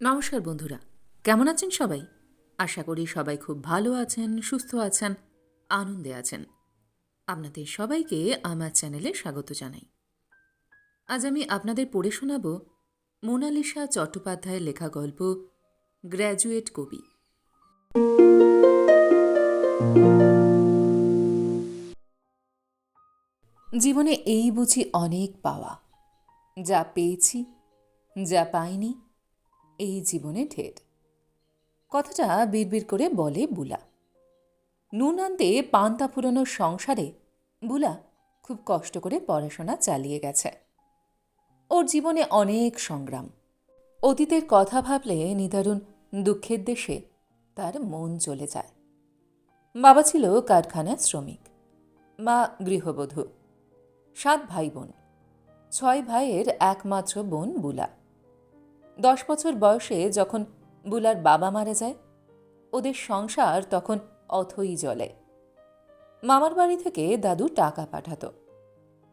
নমস্কার বন্ধুরা, কেমন আছেন সবাই? আশা করি সবাই খুব ভালো আছেন, সুস্থ আছেন, আনন্দে আছেন। আপনাদের সবাইকে আমার চ্যানেলে স্বাগত জানাই। আজ আমি আপনাদের পড়ে শোনাব মোনালিসা চট্টোপাধ্যায়ের লেখা গল্প গ্র্যাজুয়েট কবি। জীবনে এই বুঝি অনেক পাওয়া, যা পেয়েছি, যা পাইনি এই জীবনে ঢের কথাটা বিড়বিড় করে বলে বুলা। নুন আনতে পান্তা ফুরনো সংসারে বুলা খুব কষ্ট করে পড়াশোনা চালিয়ে গেছে। ওর জীবনে অনেক সংগ্রাম। অতীতের কথা ভাবলে নিদারুণ দুঃখের দেশে তার মন চলে যায়। বাবা ছিল কারখানার শ্রমিক। মা গৃহবধূ। সাত ভাই বোন। ছয় ভাইয়ের একমাত্র বোন বুলা। দশ বছর বয়সে যখন বুলার বাবা মারা যায়, ওদের সংসার তখন অথই জলে মামার বাড়ি থেকে দাদু টাকা পাঠাতো।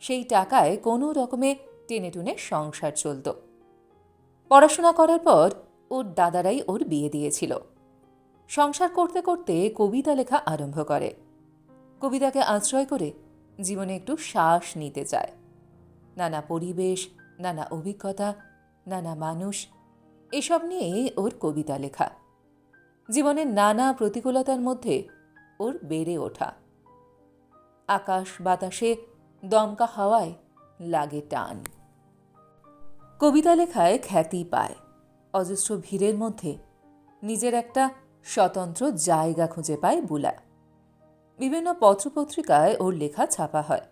সেই টাকায় কোনো রকমে টেনে টুনে সংসার চলত। পড়াশোনা করার পর ওর দাদারাই ওর বিয়ে দিয়েছিল। সংসার করতে করতে কবিতা লেখা আরম্ভ করে। কবিতাকে আশ্রয় করে জীবনে একটু শ্বাস নিতে চায়। নানা পরিবেশ, নানা অভিজ্ঞতা নানা মানুষ, এসব নিয়ে ওর কবিতা লেখা। জীবনের নানা প্রতিকূলতার মধ্যে ওর বেড়ে ওঠা। আকাশ বাতাসে দমকা হাওয়ায় লাগে টান। কবিতা লেখায় খ্যাতি পায়। অজস্র ভিড়ের মধ্যে নিজের একটা স্বতন্ত্র জায়গা খুঁজে পায় বুলা। বিভিন্ন পত্রপত্রিকায় ওর লেখা ছাপা হয়।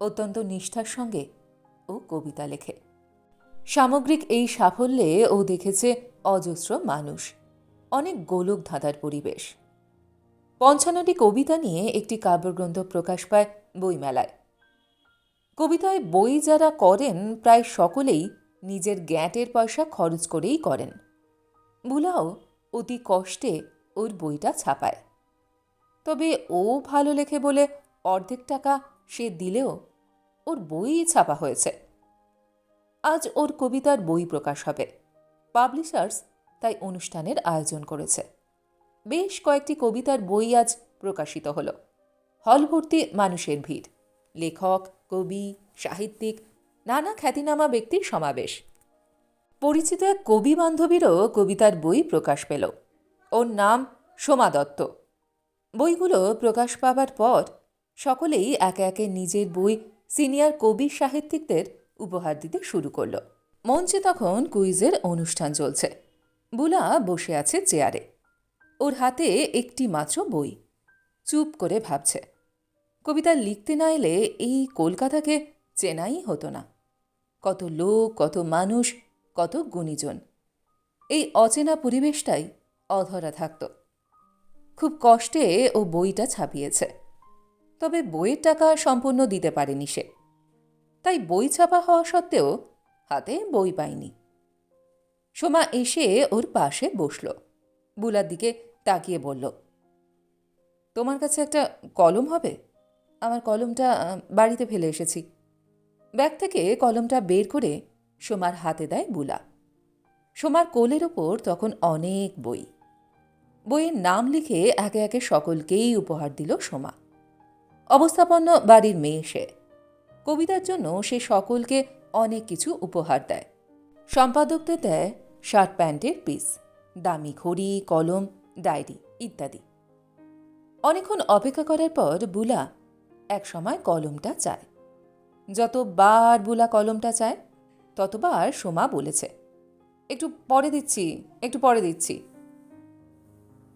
অত্যন্ত নিষ্ঠার সঙ্গে ও কবিতা লেখে। সামগ্রিক এই সাফল্যে ও দেখেছে অজস্র মানুষ। অনেক গোলক ধাঁধার পরিবেশ। পঞ্চান্নটি কবিতা নিয়ে একটি কাব্যগ্রন্থ প্রকাশ পায় বইমেলায়। কবিতায় বই যারা করেন, প্রায় সকলেই নিজের গ্যাটের পয়সা খরচ করেই করেন। বুলাও অতি কষ্টে ওর বইটা ছাপায়। তবে ও ভালো লেখে বলে অর্ধেক টাকা সে দিলেও ওর বই ছাপা হয়েছে। আজ ওর কবিতার বই প্রকাশ হবে। পাবলিশার্স তাই অনুষ্ঠানের আয়োজন করেছে। বেশ কয়েকটি কবিতার বই আজ প্রকাশিত হল। হল ভর্তি মানুষের ভিড়, লেখক, কবি, সাহিত্যিক, নানা খ্যাতিনামা ব্যক্তির সমাবেশ। পরিচিত এক কবি বান্ধবীরও কবিতার বই প্রকাশ পেল। ওর নাম সোমা দত্ত। বইগুলো প্রকাশ পাবার পর সকলেই একে একে নিজের বই সিনিয়র কবি সাহিত্যিকদের উপহার দিতে শুরু করল। মঞ্চে তখন কুইজের অনুষ্ঠান চলছে। বুলা বসে আছে চেয়ারে। ওর হাতে একটি মাত্র বই। চুপ করে ভাবছে। কবিতা লিখতে না এলে এই কলকাতাকে চেনাই হতো না। কত লোক, কত মানুষ, কত গুণীজন। এই অচেনা পরিবেশটাই অধরা থাকত। খুব কষ্টে ও বইটা ছাপিয়েছে। তবে বইয়ের টাকা সম্পূর্ণ দিতে পারেনি সে। তাই বই ছাপা হওয়া সত্ত্বেও হাতে বই পায়নি। সোমা এসে ওর পাশে বসল। বুলার দিকে তাকিয়ে বলল, তোমার কাছে একটা কলম হবে? আমার কলমটা বাড়িতে ফেলে এসেছি। ব্যাগ থেকে কলমটা বের করে সোমার হাতে দেয় বুলা। সোমার কোলের ওপর তখন অনেক বই। বইয়ের নাম লিখে একে একে সকলকেই উপহার দিল সোমা। অবস্থাপন্ন বাড়ির মেয়ে সে। কবিতার জন্য সে সকলকে অনেক কিছু উপহার দেয়। সম্পাদকদের দেয় শার্ট প্যান্টের পিস, দামি ঘড়ি, কলম, ডায়েরি ইত্যাদি। অনেকক্ষণ অপেক্ষা করার পর বুলা এক সময় কলমটা চায়। যতবার বুলা কলমটা চায়, ততবার সোমা বলেছে, একটু পরে দিচ্ছি, একটু পরে দিচ্ছি।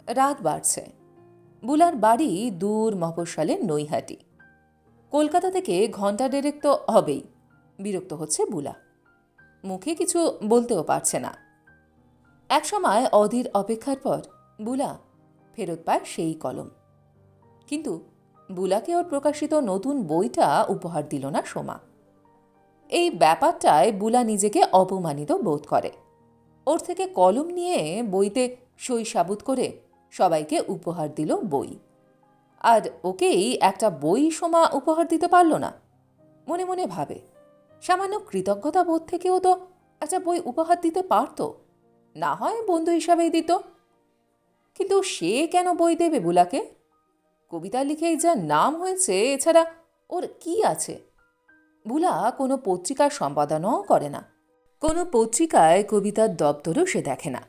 রাত বাড়ছে। বুলার বাড়ি দূর মফস্বলের নৈহাটি। কলকাতা থেকে ঘণ্টা ডেরেক তো হবেই। বিরক্ত হচ্ছে বুলা। মুখে কিছু বলতেও পারছে না। একসময় অধীর অপেক্ষার পর বুলা ফেরত পায় সেই কলম। কিন্তু বুলাকে ওর প্রকাশিত নতুন বইটা উপহার দিল না সোমা। এই ব্যাপারটায় বুলা নিজেকে অপমানিত বোধ করে। ওর থেকে কলম নিয়ে বইতে সই সাবুত করে সবাইকে উপহার দিল বই। আর ওকেই একটা বই সোমা উপহার দিতে পারল না। মনে মনে ভাবে, সামান্য কৃতজ্ঞতা বোধ থেকেও তো একটা বই উপহার দিতে পারত, না হয় বন্ধু হিসাবেই দিত। কিন্তু সে কেন বই দেবে বুলাকে? কবিতা লিখেই যা নাম হয়েছে, এছাড়া ওর কি আছে? বুলা কোনো পত্রিকার সম্পাদনাও করে না। কোনো পত্রিকায় কবিতার দপ্তরও সে দেখে না।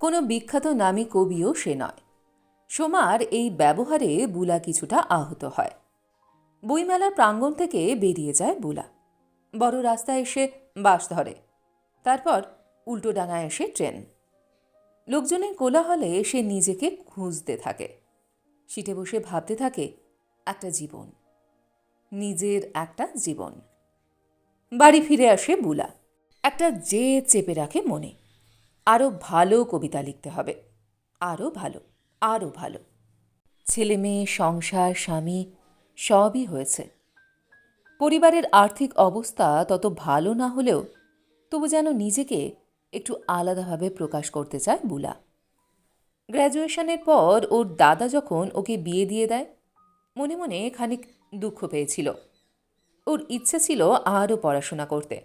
কোনো বিখ্যাত নামী কবিও সে নয়। সোমার এই ব্যবহারে বুলা কিছুটা আহত হয়। বইমেলার প্রাঙ্গণ থেকে বেরিয়ে যায় বুলা। বড় রাস্তায় এসে বাস ধরে। তারপর উল্টো ডাঙায় এসে ট্রেন। লোকজনের কোলাহলে সে নিজেকে খুঁজতে থাকে। সিটে বসে ভাবতে থাকে, একটা জীবন। নিজের একটা জীবন। বাড়ি ফিরে আসে বুলা। একটা যে চেপে রাখে মনে। আরও ভালো কবিতা লিখতে হবে। আরও ভালো। আরও ভালো। ছেলে মেয়ে, সংসার, স্বামী, সবই হয়েছে। পরিবারের আর্থিক অবস্থা তত ভালো না হলেও তবু যেন নিজেকে একটু আলাদাভাবে প্রকাশ করতে চায় বুলা। গ্র্যাজুয়েশনের পর ওর দাদা যখন ওকে বিয়ে দিয়ে দেয়, মনে মনে খানিক দুঃখ পেয়েছিল। ওর ইচ্ছে ছিল আরও পড়াশোনা করতে।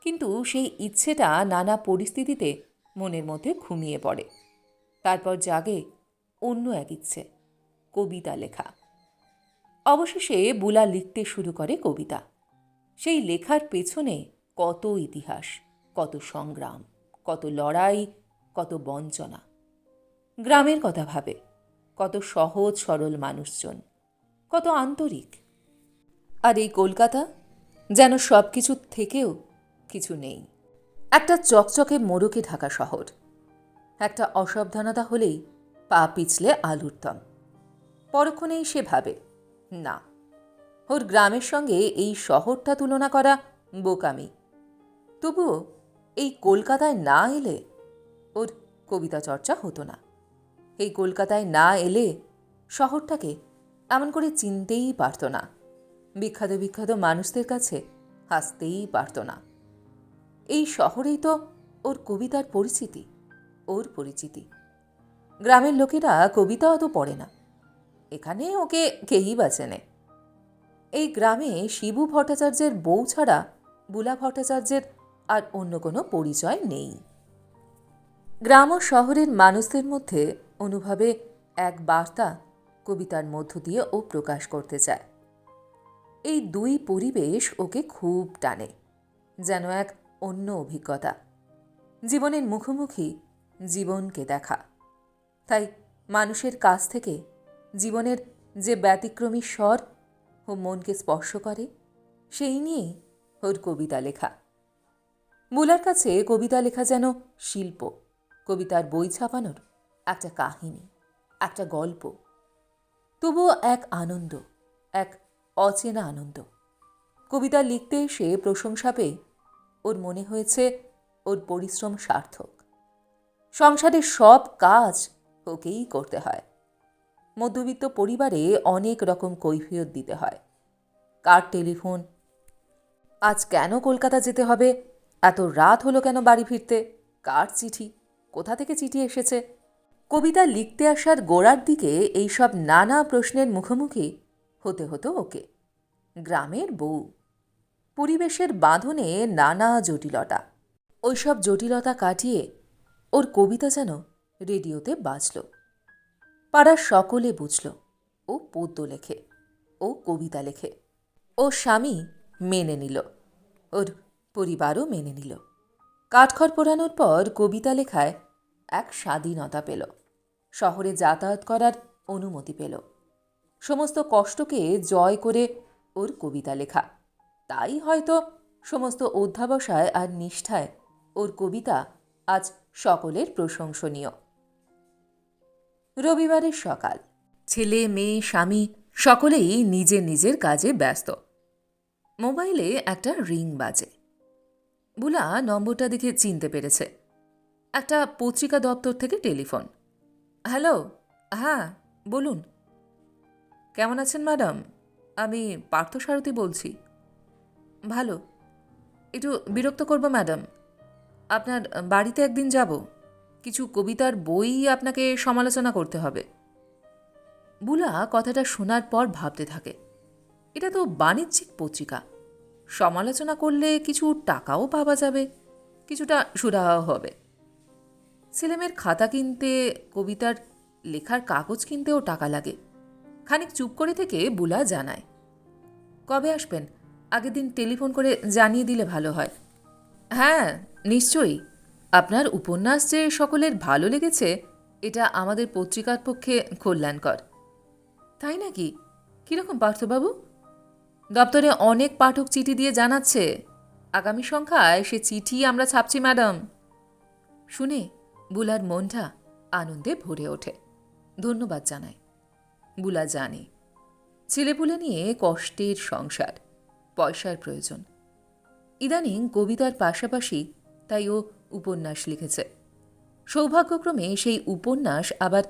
কিন্তু সেই ইচ্ছেটা নানা পরিস্থিতিতে মনের মধ্যে ঘুমিয়ে পড়ে। তারপর জাগে অন্য এক ইচ্ছে, কবিতা লেখা। অবশেষে বুলা লিখতে শুরু করে কবিতা। সেই লেখার পেছনে কত ইতিহাস, কত সংগ্রাম, কত লড়াই, কত বঞ্চনা। গ্রামের কথা ভাবে, কত সহজ সরল মানুষজন, কত আন্তরিক। আর এই কলকাতা যেন সব কিছুর থেকেও কিছু নেই। একটা চকচকে মোড়কে ঢাকা শহর, একটা অসাবধানতা হলেই পা পিছলে আলুর দম। পরক্ষণেই সে ভাবে, না, ওর গ্রামের সঙ্গে এই শহরটা তুলনা করা বোকামি। তবুও এই কলকাতায় না এলে ওর কবিতা চর্চা হতো না। এই কলকাতায় না এলে শহরটাকে এমন করে চিনতেই পারত না। বিখ্যাত বিখ্যাত মানুষদের কাছে হাসতেই পারত না। এই শহরেই তো ওর কবিতার পরিচিতি, ওর পরিচিতি। গ্রামের লোকেরা কবিতা অত পড়ে না। এখানে ওকে কেই বা চেনে। এই গ্রামে শিবু ভট্টাচার্যের বউ ছাড়া বুলা ভট্টাচার্যের আর অন্য কোনো পরিচয় নেই। গ্রাম ও শহরের মানুষদের মধ্যে অনুভবে এক বার্তা কবিতার মধ্য দিয়ে ও প্রকাশ করতে চায়। এই দুই পরিবেশ ওকে খুব টানে, যেন এক অন্য অভিজ্ঞতা। জীবনের মুখোমুখি জীবনকে দেখা। তাই মানুষের কাছ থেকে জীবনের যে ব্যতিক্রমী স্বর ও মনকে স্পর্শ করে, সেই নিয়েই ওর কবিতা লেখা। মুলার কাছে কবিতা লেখা যেন শিল্প, কবিতার বই ছাপানোর একটা কাহিনী, একটা গল্প। তবুও এক আনন্দ, এক অচেনা আনন্দ। কবিতা লিখতে এসে প্রশংসা পেয়ে ওর মনে হয়েছে ওর পরিশ্রম সার্থক। সংসারের সব কাজ ওকেই করতে হয়। মধ্যবিত্ত পরিবারে অনেক রকম কৈফিয়ত দিতে হয়। কার টেলিফোন? আজ কেন কলকাতা যেতে হবে? এত রাত হলো কেন বাড়ি ফিরতে? কার চিঠি? কোথা থেকে চিঠি এসেছে? কবিতা লিখতে আসার গোড়ার দিকে এইসব নানা প্রশ্নের মুখোমুখি হতে হতো ওকে। গ্রামের বউ। পরিবেশের বাঁধনে নানা জটিলতা। ওইসব জটিলতা কাটিয়ে ওর কবিতা যেন রেডিওতে বাজল। পাড়ার সকলে বুঝল, ও পদ্য লেখে, ও কবিতা লেখে। ও স্বামী মেনে নিল, ওর পরিবারও মেনে নিল। কাঠখড় পোড়ানোর পর কবিতা লেখায় এক স্বাধীনতা পেল, শহরে যাতায়াত করার অনুমতি পেল। সমস্ত কষ্টকে জয় করে ওর কবিতা লেখা। তাই হয়তো সমস্ত অধ্যাবসায় আর নিষ্ঠায় ওর কবিতা আজ সকলের প্রশংসনীয়। রবিবারের সকাল। ছেলে, মেয়ে, স্বামী সকলেই নিজের নিজের কাজে ব্যস্ত। মোবাইলে একটা রিং বাজে। বুলা নম্বরটা দেখে চিনতে পেরেছে। একটা পত্রিকা দপ্তর থেকে টেলিফোন। হ্যালো হ্যাঁ বলুন। কেমন আছেন ম্যাডাম? আমি পার্থসারথী বলছি। ভালো। একটু বিরক্ত করব ম্যাডাম। আপনার বাড়িতে একদিন যাব। কিছু কবিতার বই আপনাকে সমালোচনা করতে হবে। বুলা কথাটা শোনার পর ভাবতে থাকে, এটা তো বাণিজ্যিক পত্রিকা। সমালোচনা করলে কিছু টাকাও পাওয়া যাবে, কিছুটা সুরাহাও হবে। ছেলেমেয়ের খাতা কিনতে, কবিতার লেখার কাগজ কিনতেও টাকা লাগে। খানিক চুপ করে থেকে বুলা জানায়, কবে আসবেন? আগের দিন টেলিফোন করে জানিয়ে দিলে ভালো হয়। হ্যাঁ নিশ্চয়ই। আপনার উপন্যাস যে সকলের ভালো লেগেছে, এটা আমাদের পত্রিকার পক্ষে কল্যাণকর। তাই নাকি? কীরকম পার্থবাবু? দপ্তরে অনেক পাঠক চিঠি দিয়ে জানাচ্ছে, আগামী সংখ্যায় সে চিঠি আমরা ছাপছি, ম্যাডাম। শুনে বুলার মনটা আনন্দে ভরে ওঠে। ধন্যবাদ জানায় বুলা জানে, ছেলেপুলে নিয়ে কষ্টের সংসার, পয়সার প্রয়োজন। ইদানিং কবিতার পাশাপাশি তাই ও উপন্যাস লিখেছে। সৌভাগ্যক্রমে সেই উপন্যাস আবার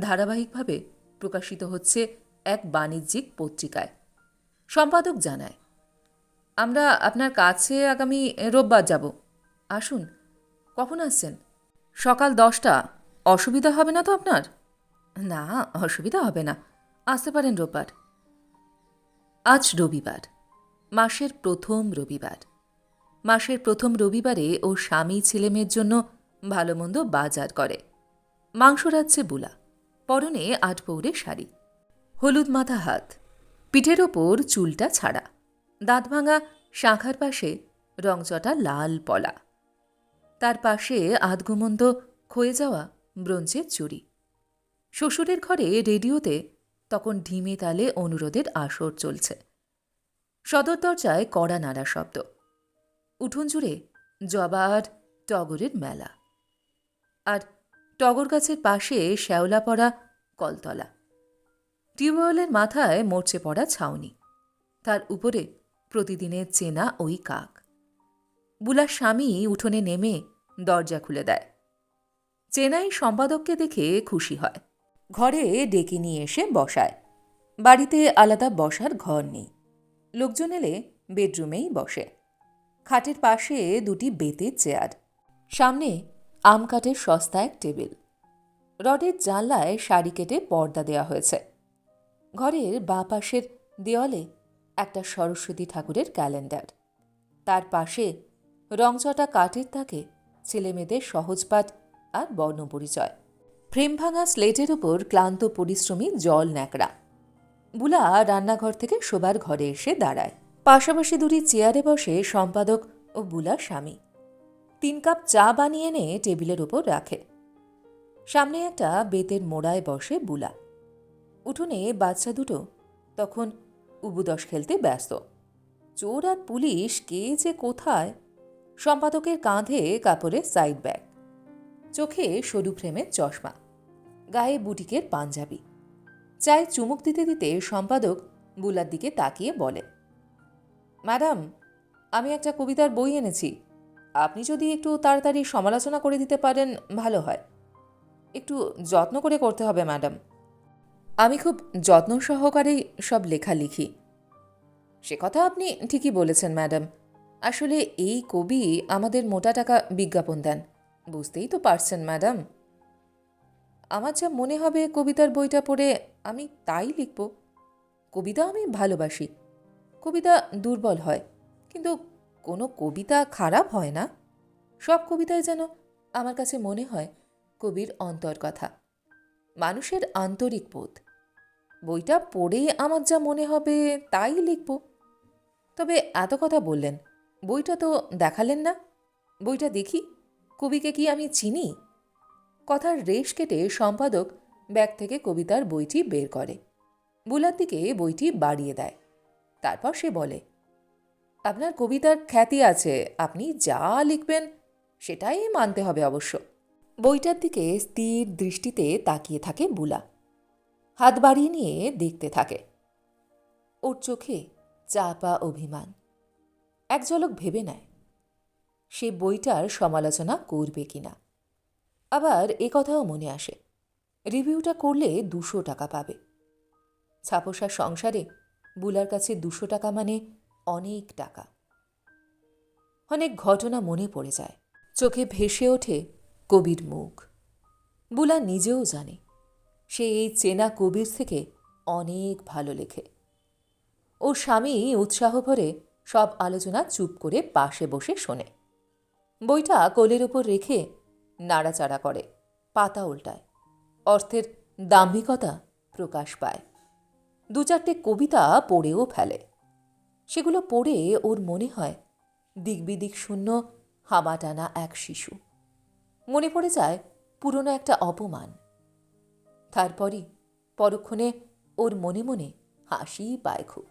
ধারাবাহিকভাবে প্রকাশিত হচ্ছে এক বাণিজ্যিক পত্রিকায়। সম্পাদক জানায়, আমরা আপনার কাছে আগামী রোববার যাব। আসুন, কখন আসছেন? সকাল দশটা। অসুবিধা হবে না তো আপনার? না, অসুবিধা হবে না। আসতে পারেন রোববার। আজ রবিবার, মাসের প্রথম রবিবার। মাসের প্রথম রবিবারে ও স্বামী ছেলেমেয়ের জন্য ভালো মন্দ বাজার করে। মাংস রাজ্যে বুলা, পরনে আট পৌরে শাড়ি, হলুদ মাথা হাত, পিঠের ওপর চুলটা ছাড়া, দাঁত ভাঙা শাঁখার পাশে রংচটা লাল পলা। তার পাশে আধঘুমন্ত ক্ষয়ে যাওয়া ব্রোঞ্জের চুড়ি। শ্বশুরের ঘরে রেডিওতে তখন ঢিমে তালে অনুরোধের আসর চলছে। সদর দরজায় কড়া নাড়া শব্দ। উঠোন জুড়ে জবা আর টগরের মেলা। আর টগর গাছের পাশে শ্যাওলা পড়া কলতলা। টিউবওয়েলের মাথায় মরচে পড়া ছাউনি। তার উপরে প্রতিদিনের চেনা ওই কাক। বুলার স্বামী উঠোনে নেমে দরজা খুলে দেয়। চেনাই সম্পাদককে দেখে খুশি হয়। ঘরে ডেকে নিয়ে এসে বসায়। বাড়িতে আলাদা বসার ঘর নেই। লোকজন এলে বেডরুমেই বসে। খাটের পাশে দুটি বেতের চেয়ার। সামনে আম কাঠের সস্তা এক টেবিল। রডের জানলায় শাড়ি কেটে পর্দা দেওয়া হয়েছে। ঘরের বাঁ পাশের দেওয়ালে একটা সরস্বতী ঠাকুরের ক্যালেন্ডার। তার পাশে রংচটা কাঠের তাকে ছেলেমেয়েদের সহজপাঠ আর বর্ণপরিচয় ফ্রেম ভাঙা স্লেটের ওপর ক্লান্ত পরিশ্রমী জল ন্যাকড়া। বুলা রান্নাঘর থেকে শোবার ঘরে এসে দাঁড়ায়। পাশাপাশি দুটি চেয়ারে বসে সম্পাদক ও বুলা স্বামী। তিন কাপ চা বানিয়ে এনে টেবিলের ওপর রাখে। সামনে একটা বেতের মোড়ায় বসে বুলা। উঠোনে বাচ্চা দুটো তখন উবুদশ খেলতে ব্যস্ত। চোর আর পুলিশ কে যে কোথায়? সম্পাদকের কাঁধে কাপড়ের সাইড ব্যাগ চোখে সরু ফ্রেমের চশমা। গায়ে বুটিকের পাঞ্জাবি। চায়ে চুমুক দিতে দিতে সম্পাদক বুলার দিকে তাকিয়ে বলে ম্যাডাম, আমি একটা কবিতার বই এনেছি। আপনি যদি একটু তাড়াতাড়ি সমালোচনা করে দিতে পারেন, ভালো হয়। একটু যত্ন করে করতে হবে, ম্যাডাম। আমি খুব যত্ন সহকারেই সব লেখা লিখি। সে কথা আপনি ঠিকই বলেছেন, ম্যাডাম। আসলে এই কবি আমাদের মোটা টাকা বিজ্ঞাপন দেন। বুঝতেই তো পারছেন, ম্যাডাম। আমার যা মনে হবে কবিতার বইটা পড়ে, আমি তাই লিখব। কবিতা আমি ভালোবাসি। কবিতা দুর্বল হয়, কিন্তু কোনো কবিতা খারাপ হয় না। সব কবিতায় যেন আমার কাছে মনে হয় কবির অন্তর কথা মানুষের আন্তরিক বোধ। বইটা পড়েই আমার যা মনে হবে তাই লিখব। তবে এত কথা বললেন, বইটা তো দেখালেন না। বইটা দেখি, কবিকে কি আমি চিনি? কথার রেশ কেটে সম্পাদক ব্যাগ থেকে কবিতার বইটি বের করে। বুলার দিকে বইটি বাড়িয়ে দেয়। তারপর সে বলে, আপনার কবিতার খ্যাতি আছে, আপনি যা লিখবেন সেটাই মানতে হবে অবশ্য বইটার দিকে স্থির দৃষ্টিতে তাকিয়ে থাকে বুলা। হাত বাড়িয়ে নিয়ে দেখতে থাকে। ওর চোখে চাপা অভিমান। এক ঝলক ভেবে নেয়, সে বইটার সমালোচনা করবে কিনা আবার এ কথাও মনে আসে, রিভিউটা করলে দুশো টাকা পাবে। ছাপোষা সংসারে বুলার কাছে দুশো টাকা মানে অনেক টাকা। অনেক ঘটনা মনে পড়ে যায়। চোখে ভেসে ওঠে কবির মুখ। বুলা নিজেও জানে, সে এই চেনা কবির থেকে অনেক ভালো লেখে। ওর স্বামী উৎসাহ ভরে সব আলোচনা চুপ করে পাশে বসে শোনে। বইটা কোলের ওপর রেখে নাড়াচাড়া করে, পাতা উল্টায়। অর্থের দাম্ভিকতা প্রকাশ পায়। দু চারটে কবিতা পড়েও ফেলে। সেগুলো পড়ে ওর মনে হয়, দিকবিদিক শূন্য, হামাটানা এক শিশু। মনে পড়ে যায় পুরনো একটা অপমান। তারপরই পরক্ষণে ওর মনে মনে হাসি পায় খুব।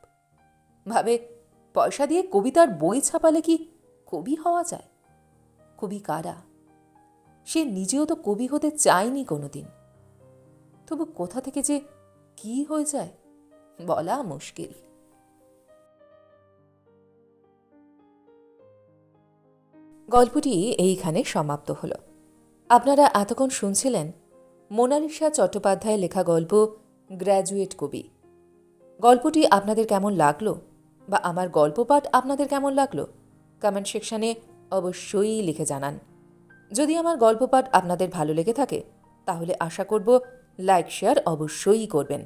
ভাবে পয়সা দিয়ে কবিতার বই ছাপালে কি কবি হওয়া যায়? কবি কারা? সে নিজেও তো কবি হতে চায়নি কোনোদিন। তবু কোথা থেকে যে কি হয়ে যায়? বলা মুশকিল। গল্পটি এইখানে সমাপ্ত হল। আপনারা এতক্ষণ শুনছিলেন মোনালিসা চট্টোপাধ্যায়ের লেখা গল্প গ্র্যাজুয়েট কবি। গল্পটি আপনাদের কেমন লাগল বা আমার গল্প পাঠ আপনাদের কেমন লাগল কমেন্ট সেকশানে অবশ্যই লিখে জানান। যদি আমার গল্প পাঠ আপনাদের ভালো লেগে থাকে তাহলে আশা করব লাইক, শেয়ার অবশ্যই করবেন।